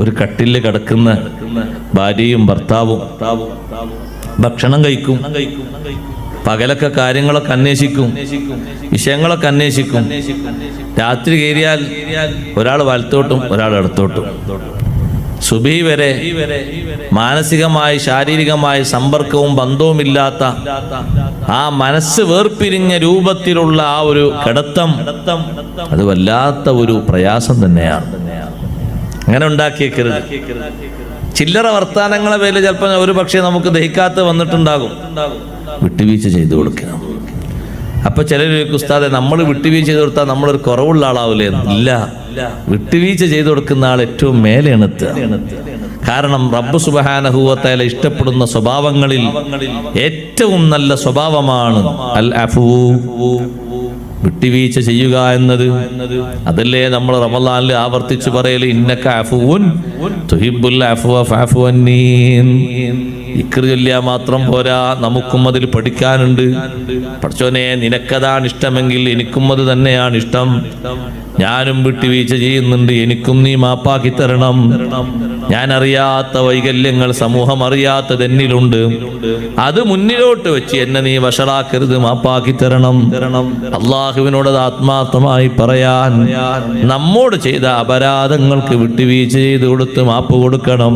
ഒരു കട്ടിൽ കിടക്കുന്ന ഭാര്യയും ഭർത്താവും ഭക്ഷണം കഴിക്കും പകലൊക്കെ കാര്യങ്ങളൊക്കെ അന്വേഷിക്കും വിഷയങ്ങളൊക്കെ അന്വേഷിക്കും. രാത്രി കയറിയാൽ ഒരാൾ വലത്തോട്ടും ഒരാൾ ഇടത്തോട്ടും. സുബി വരെ മാനസികമായി ശാരീരികമായി സമ്പർക്കവും ബന്ധവും ഇല്ലാത്ത ആ മനസ്സ് വേർപിരിഞ്ഞ രൂപത്തിലുള്ള ആ ഒരു കിടത്തം അത് വല്ലാത്ത ഒരു പ്രയാസം തന്നെയാണ്. അങ്ങനെ ഉണ്ടാക്കിയേക്കരുത്. ചില്ലറ വർത്താനങ്ങളെ പേരിൽ ചിലപ്പോൾ ഒരു പക്ഷേ നമുക്ക് ദഹിക്കാത്ത വന്നിട്ടുണ്ടാകും. വിട്ടുവീഴ്ച ചെയ്തു കൊടുക്കുക അപ്പൊ ചില ഉസ്താദെ നമ്മൾ വിട്ടുവീഴ്ച ചെയ്ത് കൊടുത്താൽ നമ്മളൊരു കുറവുള്ള ആളാവില്ലേ ഇല്ല. വിട്ടുവീഴ്ച ചെയ്തു കൊടുക്കുന്ന ആൾ ഏറ്റവും മേലെ എണുത്ത് കാരണം റബ്ബ് സുബഹാനഹൂവത്തേല ഇഷ്ടപ്പെടുന്ന സ്വഭാവങ്ങളിൽ ഏറ്റവും നല്ല സ്വഭാവമാണ് അൽ അഫൂ വിട്ടുവീഴ്ച ചെയ്യുക എന്നത്. അതല്ലേ നമ്മൾ റമലാനിൽ ആവർത്തിച്ച് പറയൽ ഇന്നക്ക അഫുൻ ചൊല്ലിയാ മാത്രം പോരാ. നമുക്കും അതിൽ പഠിക്കാനുണ്ട്. പഠിച്ചോനെ നിനക്കതാണ് ഇഷ്ടമെങ്കിൽ എനിക്കും അത് തന്നെയാണ് ഇഷ്ടം. ഞാനും വിട്ടുവീഴ്ച ചെയ്യുന്നുണ്ട് എനിക്കും നീ മാപ്പാക്കി തരണം. ഞാൻ അറിയാത്ത വൈകല്യങ്ങൾ സമൂഹം അറിയാത്തത് എന്നിലുണ്ട് അത് മുന്നിലോട്ട് വെച്ച് എന്നെ നീ വഷളാക്കരുത് മാപ്പാക്കി തരണം. അള്ളാഹുവിനോട് ആത്മാർത്ഥമായി പറയാൻ നമ്മോട് ചെയ്ത അപരാധങ്ങൾക്ക് വിട്ടുവീഴ്ച ചെയ്ത് കൊടുത്ത് മാപ്പ് കൊടുക്കണം.